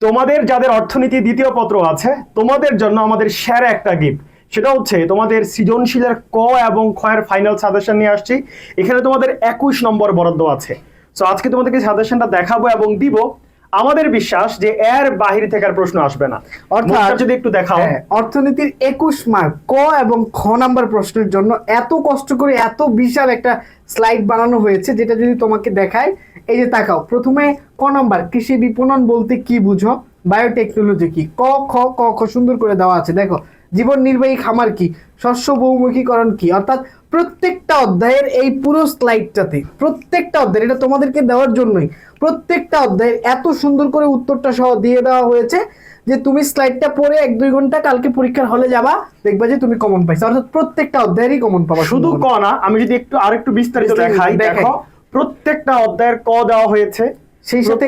তোমাদের যাদের অর্থনীতি দ্বিতীয় পত্র আছে তোমাদের জন্য আমাদের সেরা একটা গিফট সেটা হচ্ছে তোমাদের সৃজনশীলের ক এবং খয়ের ফাইনাল সাজেশন নিয়ে আসছি। এখানে তোমাদের একুশ নম্বর বরাদ্দ আছে। সো আজকে তোমাদেরকে সাজেশনটা দেখাবো এবং দিব আমাদের বিশ্বাস যে এর বাহির থেকে আর প্রশ্ন আসবে না। অর্থাৎ- যদি একটু দেখাও। হ্যাঁ, অর্থনীতির একুশ মার্ক ক এবং খ নাম্বার প্রশ্নের জন্য এত কষ্ট করে এত বিশাল একটা স্লাইড বানানো হয়েছে যেটা যদি তোমাকে দেখায় এই যে তাকাও প্রথমে ক নম্বর কৃষি বিপণন বলতে কি বুঝো? বায়োটেকনোলজি কি? ক খ ক খ সুন্দর করে দেওয়া আছে। দেখো জীবন নির্বাহী খামার কি? শস্য বহুমুখীকরণ কি? অর্থাৎ প্রত্যেকটা অধ্যায়ের এই পুরো স্লাইডটাতে প্রত্যেকটা অধ্যায় এটা তোমাদেরকে দেওয়ার জন্যই প্রত্যেকটা অধ্যায়ের এত সুন্দর করে উত্তরটা সহ দিয়ে দেওয়া হয়েছে যে তুমি স্লাইডটা পড়ে এক দুই ঘণ্টা কালকে পরীক্ষার হলে যাবা দেখবা যে তুমি কমন পাইছো। অর্থাৎ প্রত্যেকটা অধ্যায়েরই কমন পাবা শুধু ক না আমি যদি একটু আরেকটু বিস্তারিত দেখাই। দেখো প্রত্যেকটা অধ্যায়ের ক দেওয়া হয়েছে। সেই সাথে।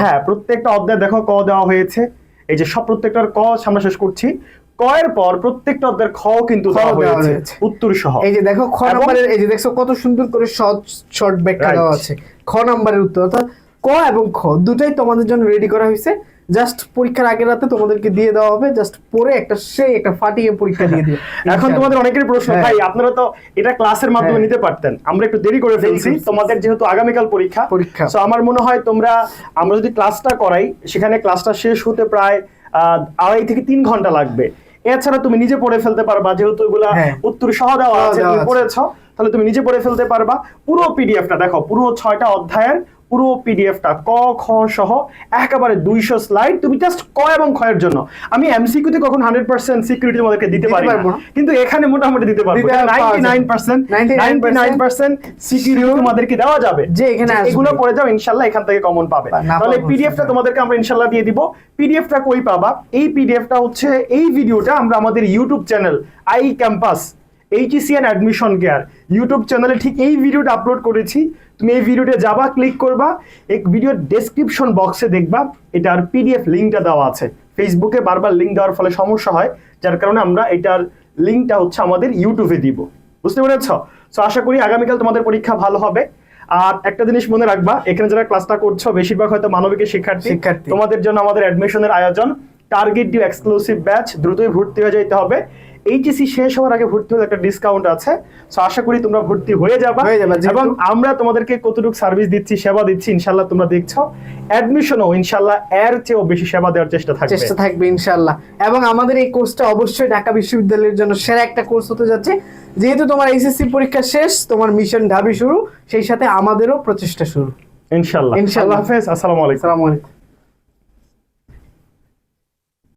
হ্যাঁ প্রত্যেকটা অধ্যায় দেখো ক দেওয়া হয়েছে। এই যে সব প্রত্যেকটার ক সামনে শেষ করছি। কয়ের এর পর প্রত্যেকটা অধ্যায়ের খ কিন্তু দেওয়া হয়েছে। উত্তর সহ এই যে দেখো খ নম্বরের নাম্বারের এই যে দেখছ কত সুন্দর করে শর্ট শর্ট ব্যাখ্যা দেওয়া আছে। খ নাম্বারের উত্তর অর্থাৎ ক এবং খ দুটাই তোমাদের জন্য রেডি করা হয়েছে। জাস্ট পরীক্ষার আগের রাতে তোমাদেরকে দিয়ে দেওয়া হবে জাস্ট পরে একটা সেই একটা ফাটিয়ে পরীক্ষা দিয়ে দিও এখন তোমাদের অনেকের প্রশ্ন হ্যাঁ। ভাই আপনারা তো এটা ক্লাসের মাধ্যমে হ্যাঁ। নিতে পারতেন আমরা একটু দেরি করে ফেলছি তোমাদের যেহেতু আগামীকাল পরীক্ষা পরীক্ষা। তো আমার মনে হয় তোমরা আমরা যদি ক্লাসটা করাই সেখানে ক্লাসটা শেষ হতে প্রায় আহ, আড়াই থেকে তিন ঘণ্টা লাগবে এছাড়া তুমি নিজে পড়ে ফেলতে পারবা যেহেতু এগুলা হ্যাঁ। উত্তর সহ দেওয়া আছে তুমি। পড়েছ তাহলে তুমি নিজে পড়ে ফেলতে পারবা পুরো পিডিএফটা দেখো পুরো ছয়টা অধ্যায়ের পুরো পিডিএফটা ক খ সহ একেবারে দুইশো স্লাইড তুমি জাস্ট ক এবং খ এর জন্য। আমি এমসিকিউ তে কখন হান্ড্রেড পার্সেন্ট সিকিউরিটি তোমাদেরকে দিতে পারি। কিন্তু এখানে মোটামুটি দিতে পারব। Ninety nine percent 99% nine percent security তোমাদেরকে দেওয়া যাবে। যে এখানে এগুলো পড়ে যাও ইনশাল্লাহ এখান থেকে কমন পাবে। তাহলে পিডিএফটা। তোমাদেরকে আমরা ইনশাল্লাহ দিয়ে দিব। পিডিএফটা কই পাবা? এই পিডিএফটা হচ্ছে এই ভিডিওটা আমরা আমাদের ইউটিউব চ্যানেল আই ক্যাম্পাস এইচএসিএন অ্যাডমিশন কেয়ার ইউটিউব চ্যানেলে ঠিক এই ভিডিওটা আপলোড করেছি। তুমি এই ভিডিওতে যাবা ক্লিক করবা এই ভিডিওর ডেসক্রিপশন বক্সে দেখবা এটার পিডিএফ লিঙ্কটা দেওয়া আছে। ফেসবুকে বারবার লিঙ্ক দেওয়ার ফলে সমস্যা হয় যার কারণে আমরা এটার লিঙ্কটা হচ্ছে আমাদের ইউটিউবে দিব। বুঝতে পেরেছ? সো আশা করি আগামীকাল তোমাদের পরীক্ষা ভালো হবে। আর একটা জিনিস মনে রাখবা এখানে যারা ক্লাসটা করছ বেশিরভাগ হয়তো মানবিকের শিক্ষার্থী। শিক্ষার্থী। তোমাদের জন্য আমাদের অ্যাডমিশনের আয়োজন। টার্গেট ডিউ এক্সক্লুসিভ ব্যাচ দ্রুতই ভর্তি হয়ে যেতে হবে। এইচএসি শেষ হওয়ার আগে ভর্তি হলে একটা ডিসকাউন্ট আছে। সো আশা করি তোমরা ভর্তি হয়ে যাবা। এবং আমরা তোমাদেরকে কতটুকু সার্ভিস দিচ্ছি সেবা দিচ্ছি ইনশাল্লাহ তোমরা দেখছ। অ্যাডমিশনও ইনশাল্লাহ এর চেয়েও বেশি সেবা দেওয়ার চেষ্টা থাকবে। চেষ্টা থাকবে ইনশাল্লাহ এবং আমাদের এই কোর্সটা অবশ্যই ঢাকা বিশ্ববিদ্যালয়ের জন্য সেরা একটা কোর্স হতে যাচ্ছে। যেহেতু তোমার এইচএসসি পরীক্ষা শেষ তোমার মিশন ঢাবি শুরু সেই সাথে আমাদেরও প্রচেষ্টা শুরু। ইনশাল্লাহ ইনশাল্লাহ। হাফেজ আসসালামু আলাইকুম। আসসালামু আলাইকুম।